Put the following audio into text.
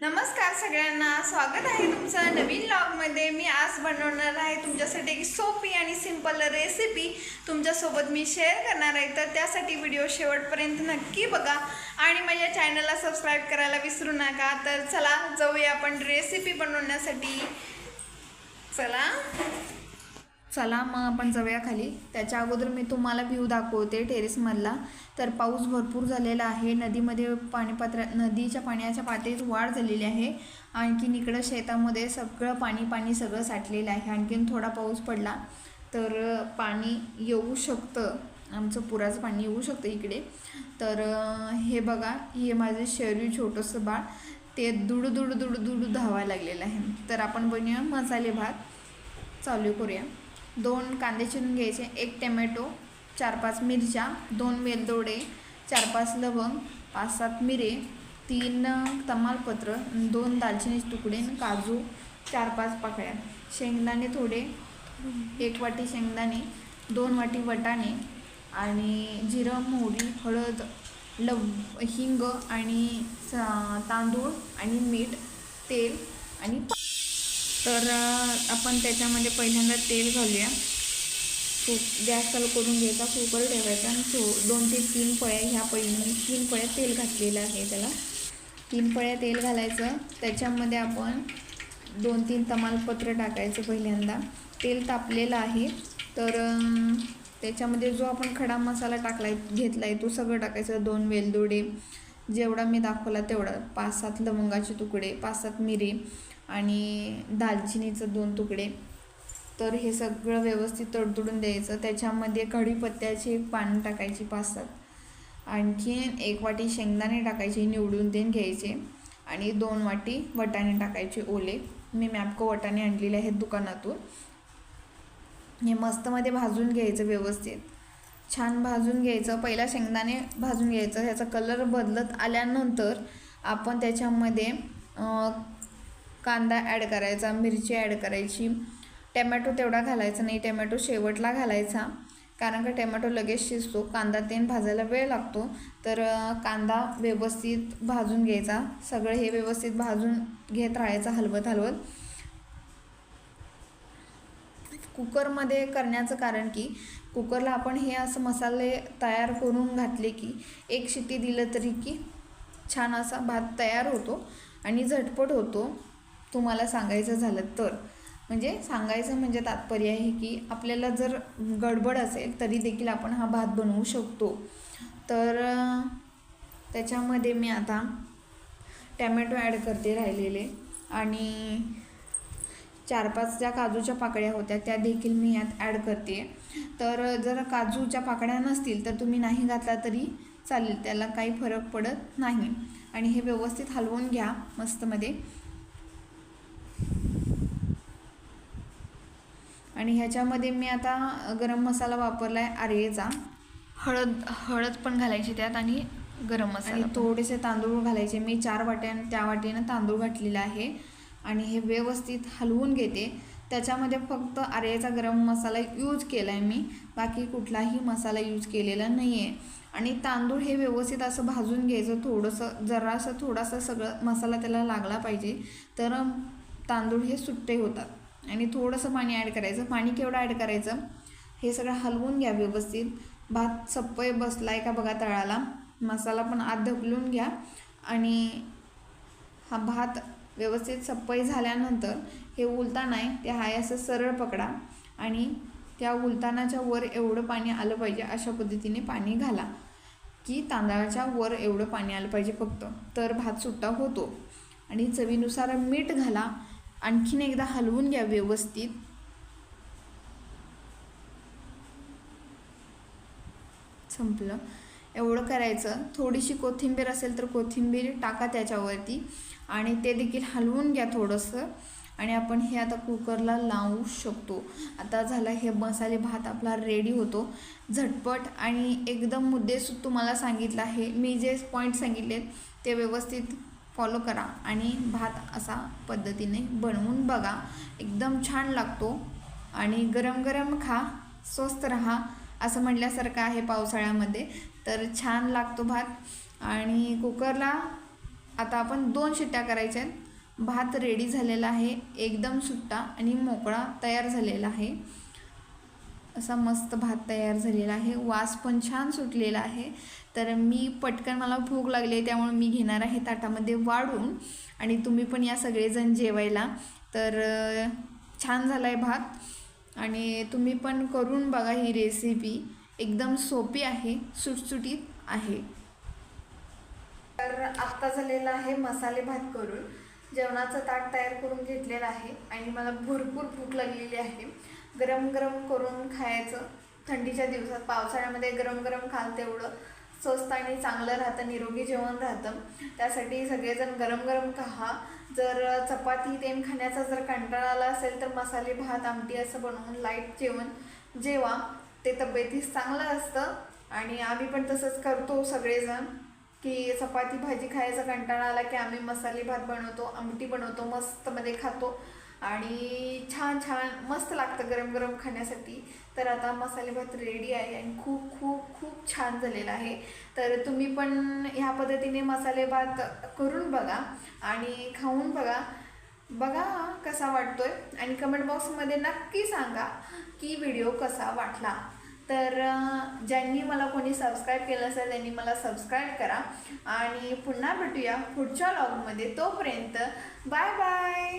नमस्कार सगळ्यांना स्वागत आहे तुमचं नवीन लॉगमध्ये मी आज बनवणार आहे तुमच्यासाठी एक सोपी आणि सिंपल रेसिपी तुमच्यासोबत मी शेअर करणार आहे. तर त्यासाठी व्हिडिओ शेवटपर्यंत नक्की बघा. आणि माझ्या चॅनलला सबस्क्राईब करायला विसरू नका. तर चला जाऊया आपण रेसिपी बनवण्यासाठी. चला. चला मग आपण जाऊया खाली. त्याच्या अगोदर मी तुम्हाला व्ह्यू दाखवते टेरेसमधला तर पाऊस भरपूर झालेला आहे. नदीमध्ये पाणी नदीच्या पाण्याच्या पातळीत वाढ झालेली आहे. आणखीन इकडं शेतामध्ये सगळं पाणी पाणी सगळं साठलेलं आहे. आणखीन थोडा पाऊस पडला तर पाणी येऊ शकतं. आमचं पुराचं पाणी येऊ शकतं इकडे. तर हे बघा हे माझं शरीर छोटंसं बाळ. ते दुडू दुडू दुडू दुडू धावायला लागलेलं आहे. तर आपण बनवूया मसाले भात. चालू करूया. दोन कांदे चिरून घ्यायचे एक टमॅटो चार पाच मिरच्या दोन वेलदोडे चार पाच लवंग पाच सात मिरे तीन तमालपत्र दोन दालचिनीचे तुकडे काजू चार पाच पाकळ्या. शेंगदाणे थोडे एक वाटी शेंगदाणे दोन वाटी वटाणे आणि जिरं मोहरी हळद लव हिंग आणि स- तांदूळ आणि मीठ तेल आणि तर आपण त्याच्यामध्ये पहिल्यांदा तेल घालूया. कुक गॅस चालू करून घ्यायचा कुकर ठेवायचा आणि थो दोन ते तीन पळ्या ह्या पळीने तीन पळ्या तेल घातलेलं आहे त्याला. तीन पळ्या तेल घालायचं. त्याच्यामध्ये आपण दोन तीन तमालपत्र टाकायचं पहिल्यांदा. तेल तापलेलं आहे. तर त्याच्यामध्ये जो आपण खडा मसाला टाकलाय घेतला आहे तो सगळं टाकायचं. दोन वेलदोडे जेवढा मी दाखवला तेवढा. पाच सात लवंगाचे तुकडे पाच सात मिरे आणि दालचिनीचं दोन तुकडे. तर हे सगळं व्यवस्थित तडतडून द्यायचं. त्याच्यामध्ये कढीपत्त्याची एक पानं टाकायची पाच सात. आणखीन एक वाटी शेंगदाणे टाकायचे निवडून देऊन घ्यायचे. आणि दोन वाटी वटाणे टाकायचे ओले. मी मॅपको वटाणे आणलेले आहेत दुकानातून. हे मस्तमध्ये भाजून घ्यायचं व्यवस्थित. छान भाजून घ्यायचं. पहिला शेंगदाणे भाजून घ्यायचं. ह्याचा कलर बदलत आल्यानंतर आपण त्याच्यामध्ये कांदा ॲड करायचा मिरची ॲड करायची. टॅमॅटो तेवढा घालायचा नाही टॅमॅटो शेवटला घालायचा. कारण का टॅमॅटो लगेच शिजतो कांदा तेन भाजायला वेळ लागतो. तर कांदा व्यवस्थित भाजून घ्यायचा. सगळं हे व्यवस्थित भाजून घेत राहायचं हलवत हलवत. कुकरमध्ये करण्याचं कारण की कुकरला आपण हे असं मसाले तयार करून घातले की एक शिट्टी दिलं तरी की छान असा भात तयार होतो आणि झटपट होतो. तुम्हाला सांगायचं झालं तर. म्हणजे सांगायचं म्हणजे तात्पर्य आहे की आपल्याला जर गडबड असेल तरी देखील आपण हा भात बनवू शकतो. तर त्याच्यामध्ये मी आता टॅमॅटो ॲड करते राहिलेले. आणि चार पाच ज्या काजूच्या पाकळ्या होत्या त्या देखील मी यात ॲड करते. तर जर काजूच्या पाकळ्या नसतील तर तुम्ही नाही घातला तरी चालेल. त्याला काही फरक पडत नाही. आणि हे व्यवस्थित हलवून घ्या मस्तमध्ये. आणि ह्याच्यामध्ये मी आता गरम मसाला वापरला आहे आर्येचा हळद हळद पण घालायची त्यात आणि गरम मसाला आणि थोडेसे तांदूळ घालायचे. मी चार वाट्यान त्या वाटीनं तांदूळ घातलेला आहे. आणि हे व्यवस्थित हलवून घेते. त्याच्यामध्ये फक्त आर्याचा गरम मसाला यूज केला आहे मी. बाकी कुठलाही मसाला यूज केलेला नाही आहे आणि तांदूळ हे व्यवस्थित असं भाजून घ्यायचं थोडंसं जरासं थोडासा सगळं मसाला त्याला लागला पाहिजे. तर तांदूळ हे सुट्टे होतात. आणि थोडंसं पाणी ॲड करायचं. पाणी केवढं ॲड करायचं? हे सगळं हलवून घ्या व्यवस्थित. भात सप्पय बसला आहे का बघा तळाला. मसाला पण आत ढकलून घ्या. आणि हा भात व्यवस्थित सप्पई झाल्यानंतर हे उलताना आहे ते हाय असं सरळ पकडा. आणि त्या उलतानाच्या वर एवढं पाणी आलं पाहिजे अशा पद्धतीने पाणी घाला. की तांदळाच्या वर एवढं पाणी आलं पाहिजे फक्त. तर भात सुट्टा होतो. आणि चवीनुसार मीठ घाला. आणखीन एकदा हलवून घ्या व्यवस्थित. संपलं. एवढं करायचं. थोडीशी कोथिंबीर असेल तर कोथिंबीर टाका त्याच्यावरती आणि ते देखील हलवून घ्या थोडंसं. आणि आपण हे आता कुकरला लावू शकतो. आता झाला हे मसाले भात आपला रेडी होतो. झटपट आणि एकदम मुद्देसूद तुम्हाला सांगितलं आहे. मी जे पॉईंट सांगितलेत ते व्यवस्थित फॉलो करा आणि भात असा पद्धतीने बनवून बघा. एकदम छान लागतो. आणि गरम गरम खा स्वस्त राहा असं म्हटल्यासारखं आहे पावसाळ्यामध्ये. तर छान लागतो भात. आणि कुकरला आता आपण दोन शिट्ट्या करायच्या आहेत. भात रेडी झालेला आहे एकदम सुट्टा आणि मोकळा तयार झालेला आहे. असा मस्त भात तयार झालेला आहे. वास पण छान सुटलेला आहे. तर मी पटकन मला भूक लागली आहे त्यामुळे मी घेणार आहे ताटामध्ये वाढून. आणि तुम्ही पण या सगळेजण जेवायला. तर छान झाला आहे भात. आणि तुम्ही पण करून बघा ही रेसिपी एकदम सोपी आहे सुटसुटीत आहे. तर आत्ता झालेला आहे मसाले भात करून. जेवणाचं ताट तयार करून घेतलेलं आहे आणि मला भरपूर भूक लागलेली आहे. गरम गरम करून खायचं. थंडीच्या दिवसात पावसाळ्यामध्ये गरम गरम खाल तेवढं. स्वस्त आणि चांगलं राहतं निरोगी जेवण राहतं. त्यासाठी सगळेजण गरम गरम खा. जर चपाती तेन खाण्याचा जर कंटाळा आला असेल तर मसाले भात आमटी असं बनवून लाइट जेवण जेवा. ते तब्येतीस चांगलं असतं आणि आम्ही पण तसंच करतो सगळेजण. की चपाती भाजी खायचा कंटाळा आला की आम्ही मसाले भात बनवतो आमटी बनवतो मस्तमध्ये खातो. आणि छान छान मस्त लागतं गरम गरम खाण्यासाठी. तर आता मसाले भात रेडी आहे आणि खूप खूप खूप छान झालेला आहे. तर तुम्ही पण ह्या पद्धतीने मसाले भात करून बघा आणि खाऊन बघा. बघा कसा वाटतोय. आणि कमेंट बॉक्समध्ये नक्की सांगा की व्हिडिओ कसा वाटला. तर ज्यांनी मला कोणी सबस्क्राईब केलं असेल त्यांनी मला सबस्क्राईब करा. आणि पुन्हा भेटूया पुढच्या लॉगमध्ये तोपर्यंत बाय बाय